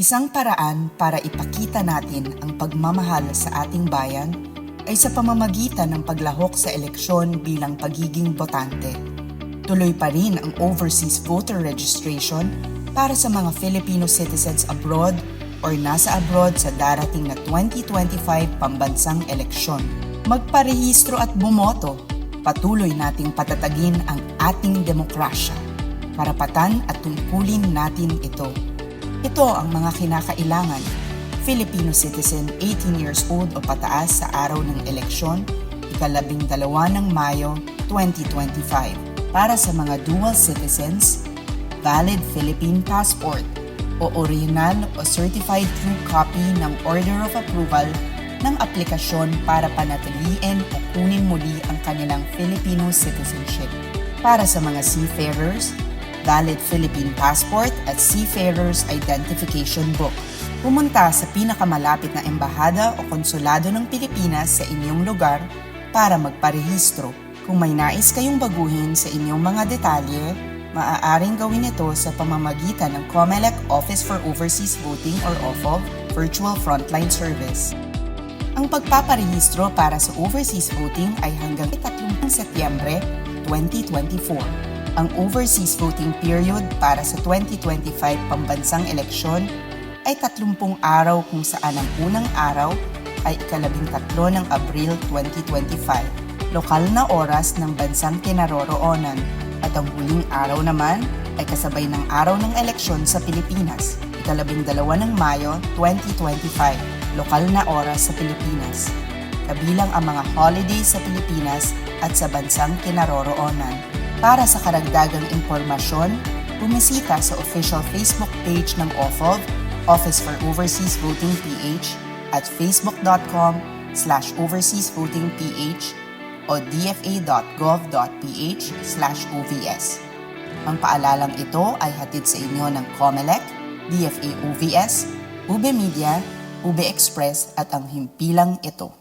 Isang paraan para ipakita natin ang pagmamahal sa ating bayan ay sa pamamagitan ng paglahok sa eleksyon bilang pagiging botante. Tuloy pa rin ang overseas voter registration para sa mga Filipino citizens abroad or nasa abroad sa darating na 2025 pambansang eleksyon. Magparehistro at bumoto. Patuloy nating patatagin ang ating demokrasya. Karapatan at tungkulin natin ito. Ito ang mga kinakailangan. Filipino citizen 18 years old o pataas sa araw ng eleksyon, ikalabing dalawa ng Mayo 2025. Para sa mga dual citizens, valid Philippine passport o original o certified true copy ng Order of Approval ng aplikasyon para panatiliin o kunin muli ang kanilang Filipino citizenship. Para sa mga seafarers, valid Philippine passport at Seafarers Identification Book. Pumunta sa pinakamalapit na embahada o konsulado ng Pilipinas sa inyong lugar para magparehistro. Kung may nais kayong baguhin sa inyong mga detalye, maaaring gawin ito sa pamamagitan ng COMELEC Office for Overseas Voting or OFOV Virtual Frontline Service. Ang pagpaparehistro para sa overseas voting ay hanggang 30 Setyembre 2024. Ang overseas voting period para sa 2025 pambansang eleksyon ay 30 araw kung saan ang unang araw ay ikalabing tatlo ng Abril 2025, lokal na oras ng bansang kinaroroonan at ang huling araw naman ay kasabay ng araw ng eleksyon sa Pilipinas, ikalabing dalawa ng Mayo 2025, lokal na oras sa Pilipinas. Kabilang ang mga holidays sa Pilipinas at sa bansang kinaroroonan. Para sa karagdagang impormasyon, bumisita sa official Facebook page ng OFOV, Office for Overseas Voting PH, at facebook.com slash overseasvotingph o dfa.gov.ph slash OVS. Ang paalalang ito ay hatid sa inyo ng COMELEC, DFA OVS, UB Media, UB Express at ang himpilang ito.